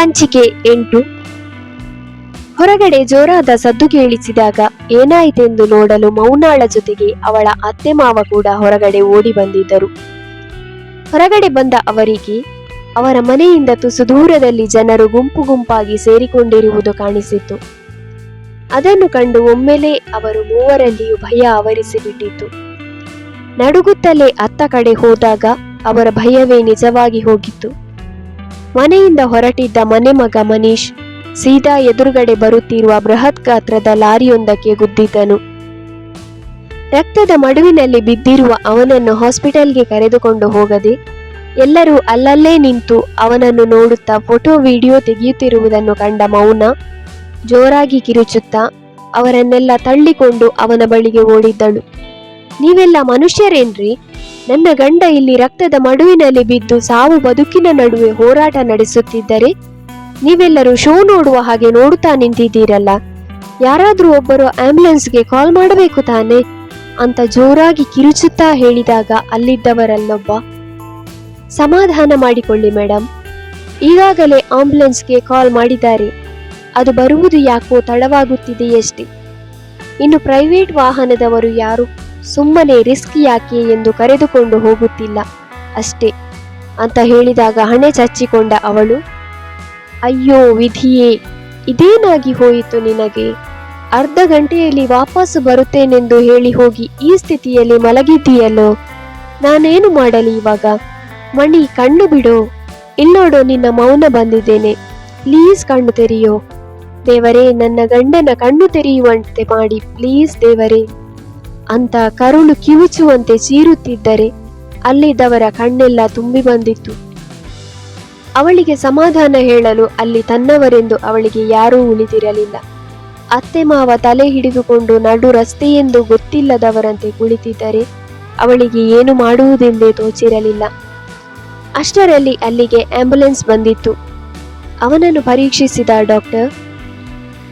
ಸಂಚಿಕೆ ಎಂಟು. ಹೊರಗಡೆ ಜೋರಾದ ಸದ್ದು ಕೇಳಿಸಿದಾಗ ಏನಾಯಿತೆಂದು ನೋಡಲು ಮೌನಾಳ ಜೊತೆಗೆ ಅವಳ ಅತ್ತೆ ಮಾವ ಕೂಡ ಹೊರಗಡೆ ಓಡಿ ಬಂದಿದ್ದರು. ಹೊರಗಡೆ ಬಂದ ಅವರಿಗೆ ಅವರ ಮನೆಯಿಂದ ತುಸು ದೂರದಲ್ಲಿ ಜನರು ಗುಂಪು ಗುಂಪಾಗಿ ಸೇರಿಕೊಂಡಿರುವುದು ಕಾಣಿಸಿತು ಅದನ್ನು ಕಂಡು ಒಮ್ಮೆಲೇ ಅವರು ಮೂವರಲ್ಲಿಯೂ ಭಯ ಆವರಿಸಿಬಿಟ್ಟಿತು ನಡುಗುತ್ತಲೇ ಅತ್ತ ಕಡೆ ಹೋದಾಗ ಅವರ ಭಯವೇ ನಿಜವಾಗಿ ಹೋಗಿತ್ತು. ಮನೆಯಿಂದ ಹೊರಟಿದ್ದ ಮನೆಮಗ ಮನೀಶ್ ಸೀದಾ ಎದುರುಗಡೆ ಬರುತ್ತಿರುವ ಬೃಹತ್ ಗಾತ್ರದ ಲಾರಿಯೊಂದಕ್ಕೆ ಗುದ್ದಿದ್ದನು ರಕ್ತದ ಮಡುವಿನಲ್ಲಿ ಬಿದ್ದಿರುವ ಅವನನ್ನು ಹಾಸ್ಪಿಟಲ್ಗೆ ಕರೆದುಕೊಂಡು ಹೋಗದೆ ಎಲ್ಲರೂ ಅಲ್ಲಲ್ಲೇ ನಿಂತು ಅವನನ್ನು ನೋಡುತ್ತಾ ಫೋಟೋ ವಿಡಿಯೋ ತೆಗೆಯುತ್ತಿರುವುದನ್ನು ಕಂಡ ಮೌನ ಜೋರಾಗಿ ಕಿರುಚುತ್ತಾ ಅವರನ್ನೆಲ್ಲ ತಳ್ಳಿಕೊಂಡು ಅವನ ಬಳಿಗೆ ಓಡಿದ್ದಳು. ನೀವೆಲ್ಲ ಮನುಷ್ಯರೇನ್ರಿ? ನನ್ನ ಗಂಡ ಇಲ್ಲಿ ರಕ್ತದ ಮಡುವಿನಲ್ಲಿ ಬಿದ್ದು ಸಾವು ಬದುಕಿನ ನಡುವೆ ಹೋರಾಟ ನಡೆಸುತ್ತಿದ್ದರೆ ನೀವೆಲ್ಲರೂ ಶೋ ನೋಡುವ ಹಾಗೆ ನೋಡುತ್ತಾ ನಿಂತಿದ್ದೀರಲ್ಲ. ಯಾರಾದ್ರೂ ಒಬ್ಬರು ಆಂಬ್ಯುಲೆನ್ಸ್ಗೆ ಕಾಲ್ ಮಾಡಬೇಕು ತಾನೆ? ಅಂತ ಜೋರಾಗಿ ಕಿರುಚುತ್ತಾ ಹೇಳಿದಾಗ ಅಲ್ಲಿದ್ದವರಲ್ಲೊಬ್ಬ. ಸಮಾಧಾನ ಮಾಡಿಕೊಳ್ಳಿ ಮೇಡಮ್ ಈಗಾಗಲೇ ಆಂಬ್ಯುಲೆನ್ಸ್ಗೆ ಕಾಲ್ ಮಾಡಿದ್ದಾರೆ. ಅದು ಬರುವುದು ಯಾಕೋ ತಡವಾಗುತ್ತಿದೆಯಷ್ಟೇ. ಇನ್ನು ಪ್ರೈವೇಟ್ ವಾಹನದವರು ಯಾರು? ಸುಮ್ಮನೆ ರಿಸ್ಕ್ ಯಾಕೆ ಎಂದು ಕರೆದುಕೊಂಡು ಹೋಗುತ್ತಿಲ್ಲ. ಅಷ್ಟೇ, ಅಂತ ಹೇಳಿದಾಗ ಹಣೆ ಚಚ್ಚಿಕೊಂಡ ಅವಳು, ಅಯ್ಯೋ ವಿಧಿಯೇ, ಇದೇನಾಗಿ ಹೋಯಿತು ನಿನಗೆ? ಅರ್ಧ ಗಂಟೆಯಲ್ಲಿ ವಾಪಸ್ ಬರುತ್ತೇನೆಂದು ಹೇಳಿ ಹೋಗಿ ಈ ಸ್ಥಿತಿಯಲ್ಲಿ ಮಲಗಿದ್ದೀಯಲ್ಲೋ? ನಾನೇನು ಮಾಡಲಿ ಇವಾಗ? ಮಣಿ, ಕಣ್ಣು ಬಿಡು. ಇಲ್ಲೋಡು ನಿನ್ನ ಮೌನ ಬಂದಿದ್ದೇನೆ. ಪ್ಲೀಸ್ ಕಣ್ಣು ತೆರೆಯೋ. ದೇವರೇ, ನನ್ನ ಗಂಡನ ಕಣ್ಣು ತೆರೆಯುವಂತೆ ಮಾಡಿ. ಪ್ಲೀಸ್ ದೇವರೇ. ಅಂತ ಕರುಳು ಕಿವುಚುವಂತೆ ಚೀರುತ್ತಿದ್ದರೆ ಅಲ್ಲಿದ್ದವರ ಕಣ್ಣೆಲ್ಲ ತುಂಬಿ ಬಂದಿತ್ತು. ಅವಳಿಗೆ ಸಮಾಧಾನ ಹೇಳಲು ಅಲ್ಲಿ ತನ್ನವರೆಂದು ಅವಳಿಗೆ ಯಾರೂ ಉಳಿದಿರಲಿಲ್ಲ. ಅತ್ತೆ ಮಾವ ತಲೆ ಹಿಡಿದುಕೊಂಡು ನಡು ರಸ್ತೆಯೆಂದು ಗೊತ್ತಿಲ್ಲದವರಂತೆ ಕುಳಿತಿದ್ದರೆ ಅವಳಿಗೆ ಏನು ಮಾಡುವುದೆಂದೇ ತೋಚಿರಲಿಲ್ಲ. ಅಷ್ಟರಲ್ಲಿ ಅಲ್ಲಿಗೆ ಆಂಬ್ಯುಲೆನ್ಸ್ ಬಂದಿತ್ತು. ಅವನನ್ನು ಪರೀಕ್ಷಿಸಿದ ಡಾಕ್ಟರ್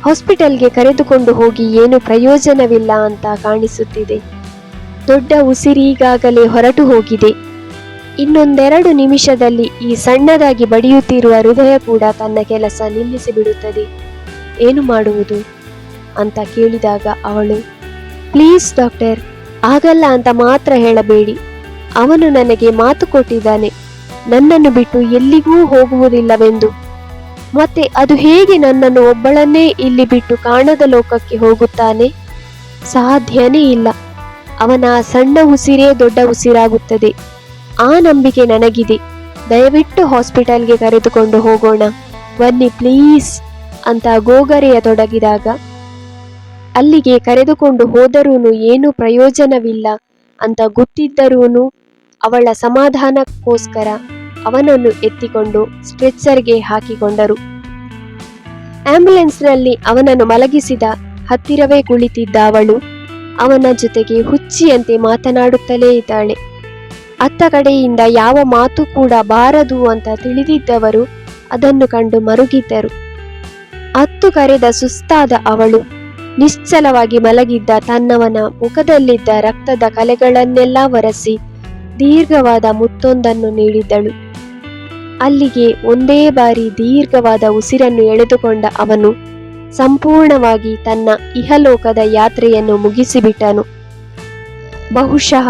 ಹಾಸ್ಪಿಟಲ್ಗೆ ಕರೆದುಕೊಂಡು ಹೋಗಿ ಏನು ಪ್ರಯೋಜನವಿಲ್ಲ ಅಂತ ಕಾಣಿಸುತ್ತಿದೆ. ದೊಡ್ಡ ಉಸಿರೀಗಾಗಲೇ ಹೊರಟು ಹೋಗಿದೆ. ಇನ್ನೊಂದೆರಡು ನಿಮಿಷದಲ್ಲಿ ಈ ಸಣ್ಣದಾಗಿ ಬಡಿಯುತ್ತಿರುವ ಹೃದಯ ಕೂಡ ತನ್ನ ಕೆಲಸ ನಿಲ್ಲಿಸಿಬಿಡುತ್ತದೆ. ಏನು ಮಾಡುವುದು? ಅಂತ ಕೇಳಿದಾಗ ಅವಳು, ಪ್ಲೀಸ್ ಡಾಕ್ಟರ್, ಆಗಲ್ಲ ಅಂತ ಮಾತ್ರ ಹೇಳಬೇಡಿ. ಅವನು ನನಗೆ ಮಾತು ಕೊಟ್ಟಿದ್ದಾನೆ. ನನ್ನನ್ನು ಬಿಟ್ಟು ಎಲ್ಲಿಗೂ ಹೋಗುವುದಿಲ್ಲವೆಂದು. ಮತ್ತೆ ಅದು ಹೇಗೆ ನನ್ನನ್ನು ಒಬ್ಬಳನ್ನೇ ಇಲ್ಲಿ ಬಿಟ್ಟು ಕಾಣದ ಲೋಕಕ್ಕೆ ಹೋಗುತ್ತಾನೆ? ಸಾಧ್ಯನೇ ಇಲ್ಲ. ಅವನ ಸಣ್ಣ ಉಸಿರೇ ದೊಡ್ಡ ಉಸಿರಾಗುತ್ತದೆ. ಆ ನಂಬಿಕೆ ನನಗಿದೆ. ದಯವಿಟ್ಟು ಹಾಸ್ಪಿಟಲ್ಗೆ ಕರೆದುಕೊಂಡು ಹೋಗೋಣ. ಬನ್ನಿ ಪ್ಲೀಸ್, ಅಂತ ಗೋಗರೆಯ ತೊಡಗಿದಾಗ ಅಲ್ಲಿಗೆ ಕರೆದುಕೊಂಡು ಹೋದರೂನು ಏನು ಪ್ರಯೋಜನವಿಲ್ಲ ಅಂತ ಗೊತ್ತಿದ್ದರೂನು ಅವಳ ಸಮಾಧಾನಕ್ಕೋಸ್ಕರ. ಅವನನ್ನು ಎತ್ತಿಕೊಂಡು ಸ್ಟ್ರೆಚ್ಚರ್ಗೆ ಹಾಕಿಕೊಂಡರು. ಆಂಬ್ಯುಲೆನ್ಸ್ನಲ್ಲಿ ಅವನನ್ನು ಮಲಗಿಸಿದ ಹತ್ತಿರವೇ ಕುಳಿತಿದ್ದ ಅವಳು ಅವನ ಜೊತೆಗೆ ಹುಚ್ಚಿಯಂತೆ ಮಾತನಾಡುತ್ತಲೇ ಇದ್ದಾಳೆ. ಅತ್ತ ಕಡೆಯಿಂದ ಯಾವ ಮಾತು ಕೂಡ ಬಾರದು ಅಂತ ತಿಳಿದಿದ್ದವರು ಅದನ್ನು ಕಂಡು ಮರುಗಿದ್ದರು. ಅತ್ತು ಕರೆದ ಸುಸ್ತಾದ ಅವಳು ನಿಶ್ಚಲವಾಗಿ ಮಲಗಿದ್ದ ತನ್ನವನ ಮುಖದಲ್ಲಿದ್ದ ರಕ್ತದ ಕಲೆಗಳನ್ನೆಲ್ಲ ಒರೆಸಿ ದೀರ್ಘವಾದ ಮುತ್ತೊಂದನ್ನು ನೀಡಿದ್ದಳು. ಅಲ್ಲಿಗೆ ಒಂದೇ ಬಾರಿ ದೀರ್ಘವಾದ ಉಸಿರನ್ನು ಎಳೆದುಕೊಂಡ ಅವನು ಸಂಪೂರ್ಣವಾಗಿ ತನ್ನ ಇಹಲೋಕದ ಯಾತ್ರೆಯನ್ನು ಮುಗಿಸಿಬಿಟ್ಟನು. ಬಹುಶಃ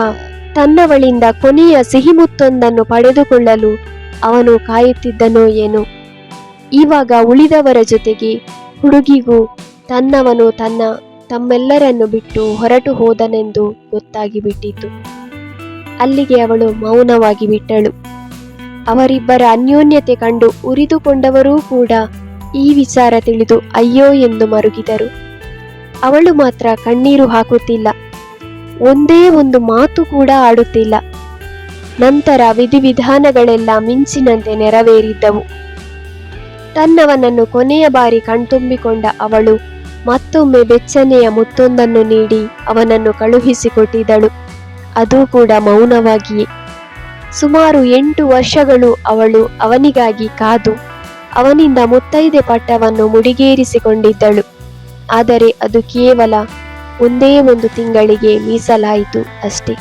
ತನ್ನವಳಿಂದ ಕೊನೆಯ ಸಿಹಿಮುತ್ತೊಂದನ್ನು ಪಡೆದುಕೊಳ್ಳಲು ಅವನು ಕಾಯುತ್ತಿದ್ದನೋ ಏನೋ. ಇವಾಗ ಉಳಿದವರ ಜೊತೆಗೆ ಹುಡುಗಿಗೂ ತನ್ನವನು ತನ್ನ ತಮ್ಮೆಲ್ಲರನ್ನು ಬಿಟ್ಟು ಹೊರಟು ಹೋದನೆಂದು ಗೊತ್ತಾಗಿಬಿಟ್ಟಿತು. ಅಲ್ಲಿಗೆ ಅವಳು ಮೌನವಾಗಿ ಬಿಟ್ಟಳು. ಅವರಿಬ್ಬರ ಅನ್ಯೋನ್ಯತೆ ಕಂಡು ಉರಿದುಕೊಂಡವರೂ ಕೂಡ ಈ ವಿಚಾರ ತಿಳಿದು ಅಯ್ಯೋ ಎಂದು ಮರುಗಿದರು. ಅವಳು ಮಾತ್ರ ಕಣ್ಣೀರು ಹಾಕುತ್ತಿಲ್ಲ. ಒಂದೇ ಒಂದು ಮಾತು ಕೂಡ ಆಡುತ್ತಿಲ್ಲ. ನಂತರ ವಿಧಿವಿಧಾನಗಳೆಲ್ಲ ಮಿಂಚಿನಂತೆ ನೆರವೇರಿದ್ದವು. ತನ್ನವನನ್ನು ಕೊನೆಯ ಬಾರಿ ಕಣ್ತುಂಬಿಕೊಂಡ ಅವಳು ಮತ್ತೊಮ್ಮೆ ಬೆಚ್ಚನೆಯ ಮುತ್ತೊಂದನ್ನು ನೀಡಿ ಅವನನ್ನು ಕಳುಹಿಸಿಕೊಟ್ಟಿದ್ದಳು ಅದೂ ಕೂಡ ಮೌನವಾಗಿಯೇ. ಸುಮಾರು ಎಂಟು ವರ್ಷಗಳು ಅವಳು ಅವನಿಗಾಗಿ ಕಾದು, ಅವನಿಂದ ಮುತ್ತೈದೆ ಪಟ್ಟವನ್ನು ಮುಡಿಗೇರಿಸಿಕೊಂಡಿದ್ದಳು. ಆದರೆ ಅದು ಕೇವಲ ಒಂದೇ ಒಂದು ತಿಂಗಳಿಗೆ ಮೀಸಲಾಯಿತು ಅಷ್ಟೇ.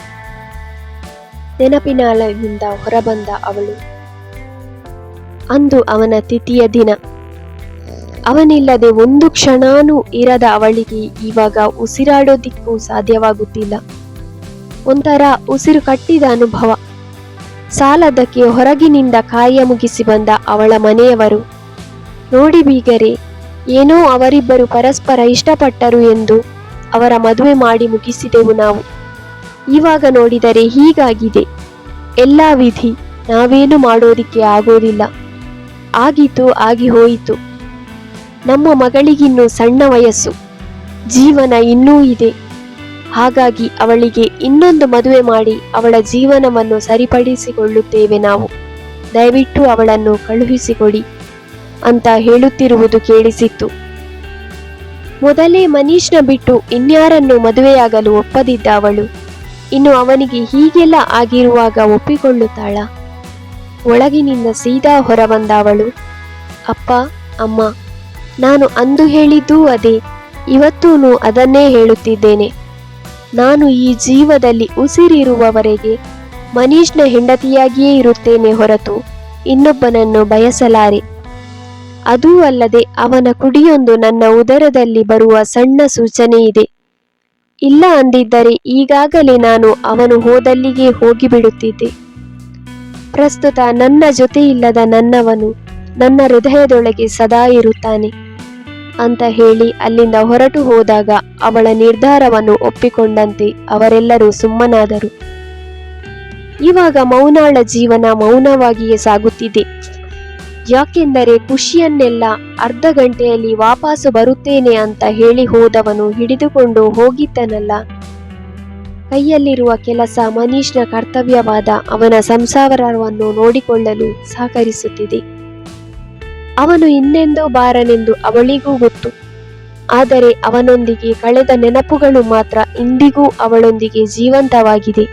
ನೆನಪಿನಾಳದಿಂದ ಹೊರಬಂದ ಅವಳು. ಅಂದು ಅವನ ತಿಥಿಯ ದಿನ. ಅವನಿಲ್ಲದೆ ಒಂದು ಕ್ಷಣಾನೂ ಇರದ ಅವಳಿಗೆ ಇವಾಗ ಉಸಿರಾಡೋದಿಕ್ಕೂ ಸಾಧ್ಯವಾಗುತ್ತಿಲ್ಲ. ಒಂಥರ ಉಸಿರು ಕಟ್ಟಿದ ಅನುಭವ. ಸಾಲದಕ್ಕೆ ಹೊರಗಿನಿಂದ ಕಾರ್ಯ ಮುಗಿಸಿ ಬಂದ ಅವಳ ಮನೆಯವರು, ನೋಡಿ ಬೀಗರೆ, ಏನೋ ಅವರಿಬ್ಬರು ಪರಸ್ಪರ ಇಷ್ಟಪಟ್ಟರು ಎಂದು ಅವರ ಮದುವೆ ಮಾಡಿ ಮುಗಿಸಿದೆವು ನಾವು. ಇವಾಗ ನೋಡಿದರೆ ಹೀಗಾಗಿದೆ. ಎಲ್ಲ ವಿಧಿ ನಾವೇನು ಮಾಡೋದಿಕ್ಕೆ ಆಗೋದಿಲ್ಲ. ಆಗಿತು ಆಗಿ ಹೋಯಿತು. ನಮ್ಮ ಮಗಳಿಗಿನ್ನೂ ಸಣ್ಣ ವಯಸ್ಸು. ಜೀವನ ಇನ್ನೂ ಇದೆ. ಹಾಗಾಗಿ ಅವಳಿಗೆ ಇನ್ನೊಂದು ಮದುವೆ ಮಾಡಿ ಅವಳ ಜೀವನವನ್ನು ಸರಿಪಡಿಸಿಕೊಳ್ಳುತ್ತೇವೆ ನಾವು. ದಯವಿಟ್ಟು ಅವಳನ್ನು ಕಳುಹಿಸಿಕೊಡಿ ಅಂತ ಹೇಳುತ್ತಿರುವುದು ಕೇಳಿಸಿತ್ತು. ಮೊದಲೇ ಮನೀಷ್ನ ಬಿಟ್ಟು ಇನ್ಯಾರನ್ನು ಮದುವೆಯಾಗಲು ಒಪ್ಪದಿದ್ದ ಅವಳು, ಇನ್ನು ಅವನಿಗೆ ಹೀಗೆಲ್ಲ ಆಗಿರುವಾಗ ಒಪ್ಪಿಕೊಳ್ಳುತ್ತಾಳ? ಒಳಗಿನಿಂದ ಸೀದಾ ಹೊರಬಂದ ಅವಳು, ಅಪ್ಪ, ಅಮ್ಮ, ನಾನು ಅಂದು ಹೇಳಿದ್ದೂ ಅದೇ ಇವತ್ತೂ ಅದನ್ನೇ ಹೇಳುತ್ತಿದ್ದೇನೆ. ನಾನು ಈ ಜೀವದಲ್ಲಿ ಉಸಿರಿರುವವರೆಗೆ ಮನೀಷ್ನ ಹೆಂಡತಿಯಾಗಿಯೇ ಇರುತ್ತೇನೆ ಹೊರತು ಇನ್ನೊಬ್ಬನನ್ನು ಬಯಸಲಾರೆ. ಅದೂ ಅಲ್ಲದೆ ಅವನ ಕುಡಿಯೊಂದು ನನ್ನ ಉದರದಲ್ಲಿ ಬರುವ ಸಣ್ಣ ಸೂಚನೆ ಇದೆ ಇಲ್ಲ ಅಂದಿದ್ದರೆ ಈಗಾಗಲೇ ನಾನು ಅವನು ಹೋದಲ್ಲಿಗೆ ಹೋಗಿಬಿಡುತ್ತಿದ್ದೆ. ಪ್ರಸ್ತುತ ನನ್ನ ಜೊತೆ ಇಲ್ಲದ ನನ್ನವನು ನನ್ನ ಹೃದಯದೊಳಗೆ ಸದಾ ಇರುತ್ತಾನೆ. ಅಂತ ಹೇಳಿ ಅಲ್ಲಿಂದ ಹೊರಟು ಹೋದಾಗ ಅವಳ ನಿರ್ಧಾರವನ್ನು ಒಪ್ಪಿಕೊಂಡಂತೆ ಅವರೆಲ್ಲರೂ ಸುಮ್ಮನಾದರು. ಇವಾಗ ಮೌನಾಳ ಜೀವನ ಮೌನವಾಗಿಯೇ ಸಾಗುತ್ತಿದೆ. ಯಾಕೆಂದರೆ ಖುಷಿಯನ್ನೆಲ್ಲ ಅರ್ಧ ಗಂಟೆಯಲ್ಲಿ ವಾಪಸ್ಸು ಬರುತ್ತೇನೆ ಅಂತ ಹೇಳಿ ಹೋದವನು ಹಿಡಿದುಕೊಂಡು ಹೋಗಿದ್ದನಲ್ಲ. ಕೈಯಲ್ಲಿರುವ ಕೆಲಸ ಮನೀಷ್ನ ಕರ್ತವ್ಯವಾದ ಅವನ ಸಂಸಾರವನ್ನು ನೋಡಿಕೊಳ್ಳಲು ಸಹಕರಿಸುತ್ತಿದೆ. ಅವನು ಇನ್ನೆಂದೋ ಬಾರನೆಂದು ಅವಳಿಗೂ ಗೊತ್ತು. ಆದರೆ ಅವನೊಂದಿಗೆ ಕಳೆದ ನೆನಪುಗಳು ಮಾತ್ರ ಇಂದಿಗೂ ಅವಳೊಂದಿಗೆ ಜೀವಂತವಾಗಿದೆ.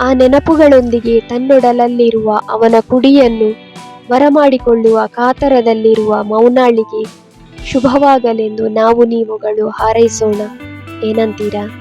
ಆ ನೆನಪುಗಳೊಂದಿಗೆ ತನ್ನೊಡಲಲ್ಲಿರುವ ಅವನ ಕುಡಿಯನ್ನು ಬರಮಾಡಿಕೊಳ್ಳುವ ಕಾತರದಲ್ಲಿರುವ ಮೌನಾಳಿಗೆ ಶುಭವಾಗಲೆಂದು ನಾವು ನೀವುಗಳು ಹಾರೈಸೋಣ. ಏನಂತೀರಾ?